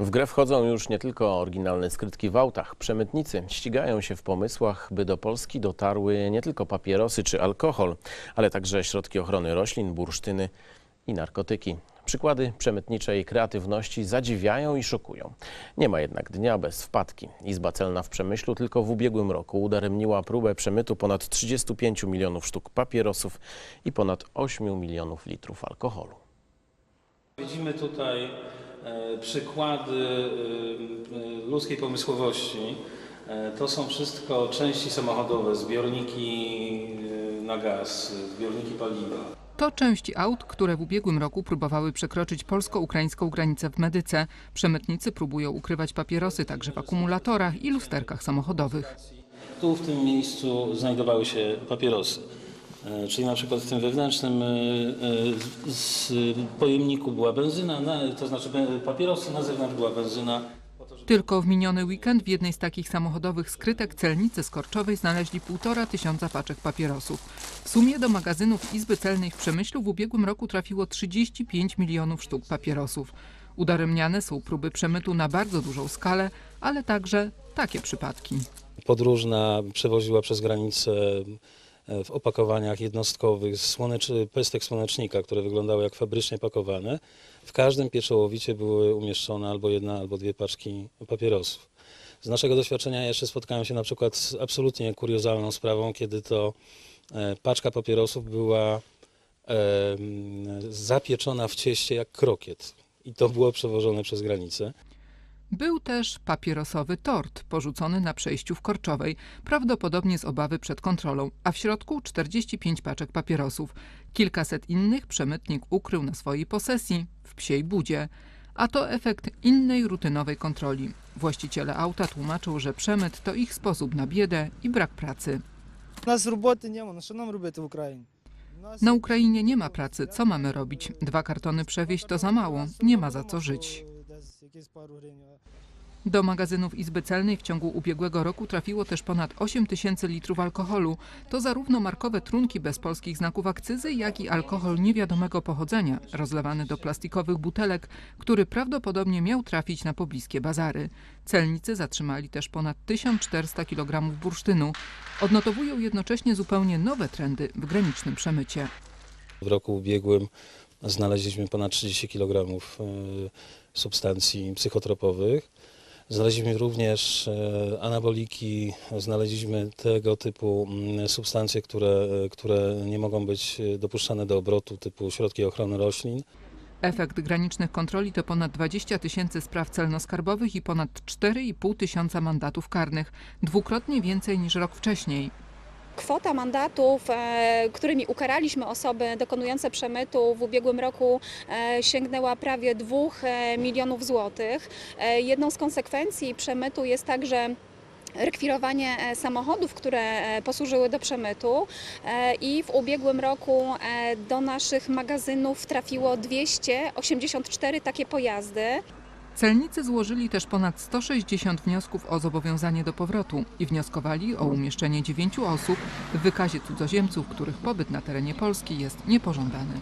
W grę wchodzą już nie tylko oryginalne skrytki w autach. Przemytnicy ścigają się w pomysłach, by do Polski dotarły nie tylko papierosy czy alkohol, ale także środki ochrony roślin, bursztyny i narkotyki. Przykłady przemytniczej kreatywności zadziwiają i szokują. Nie ma jednak dnia bez wpadki. Izba Celna w Przemyślu tylko w ubiegłym roku udaremniła próbę przemytu ponad 35 milionów sztuk papierosów i ponad 8 milionów litrów alkoholu. Widzimy tutaj przykłady e, e, ludzkiej pomysłowości. E, To są wszystko części samochodowe, zbiorniki e, na gaz, zbiorniki paliwa. To części aut, które w ubiegłym roku próbowały przekroczyć polsko-ukraińską granicę w Medyce. Przemytnicy próbują ukrywać papierosy także w akumulatorach i lusterkach samochodowych. Tu w tym miejscu znajdowały się papierosy. E, Czyli na przykład w tym wewnętrznym e, e, z pojemniku była benzyna, na- to znaczy papierosy, na zewnątrz była benzyna. Tylko w miniony weekend w jednej z takich samochodowych skrytek celnicy Skorczowej znaleźli półtora tysiąca paczek papierosów. W sumie do magazynów Izby Celnej w Przemyślu w ubiegłym roku trafiło 35 milionów sztuk papierosów. Udaremniane są próby przemytu na bardzo dużą skalę, ale także takie przypadki. podróżna przewoziła przez granicę w opakowaniach jednostkowych słoneczy, pestek słonecznika, które wyglądały jak fabrycznie pakowane. W każdym pieczołowicie były umieszczone albo jedna, albo dwie paczki papierosów. Z naszego doświadczenia jeszcze spotkałem się na przykład z absolutnie kuriozalną sprawą, kiedy to e, paczka papierosów była e, zapieczona w cieście jak krokiet. I to było przewożone przez granicę. Był też papierosowy tort porzucony na przejściu w Korczowej, prawdopodobnie z obawy przed kontrolą, a w środku 45 paczek papierosów. Kilkaset innych przemytnik ukrył na swojej posesji w psiej budzie. A to efekt innej rutynowej kontroli. Właściciele auta tłumaczą, że przemyt to ich sposób na biedę i brak pracy. Nas roboty nie ma, no co nam robić w Ukrainie? Na Ukrainie nie ma pracy, co mamy robić? Dwa kartony przewieźć to za mało, nie ma za co żyć. Do magazynów Izby Celnej w ciągu ubiegłego roku trafiło też ponad 8 tysięcy litrów alkoholu. To zarówno markowe trunki bez polskich znaków akcyzy, jak i alkohol niewiadomego pochodzenia, rozlewany do plastikowych butelek, który prawdopodobnie miał trafić na pobliskie bazary. Celnicy zatrzymali też ponad 1400 kg bursztynu. Odnotowują jednocześnie zupełnie nowe trendy w granicznym przemycie. W roku ubiegłym znaleźliśmy ponad 30 kg substancji psychotropowych. Znaleźliśmy również e, anaboliki, znaleźliśmy tego typu mm, substancje, które, które nie mogą być e, dopuszczane do obrotu, typu środki ochrony roślin. Efekt granicznych kontroli to ponad 20 tysięcy spraw celno-skarbowych i ponad 4,5 tysiąca mandatów karnych, dwukrotnie więcej niż rok wcześniej. Kwota mandatów, e, którymi ukaraliśmy osoby dokonujące przemytu w ubiegłym roku e, sięgnęła prawie 2 e, milionów złotych. Jedną z konsekwencji przemytu jest także rekwirowanie samochodów, które posłużyły do przemytu i w ubiegłym roku do naszych magazynów trafiło 284 takie pojazdy. Celnicy złożyli też ponad 160 wniosków o zobowiązanie do powrotu i wnioskowali o umieszczenie dziewięciu osób w wykazie cudzoziemców, których pobyt na terenie Polski jest niepożądany.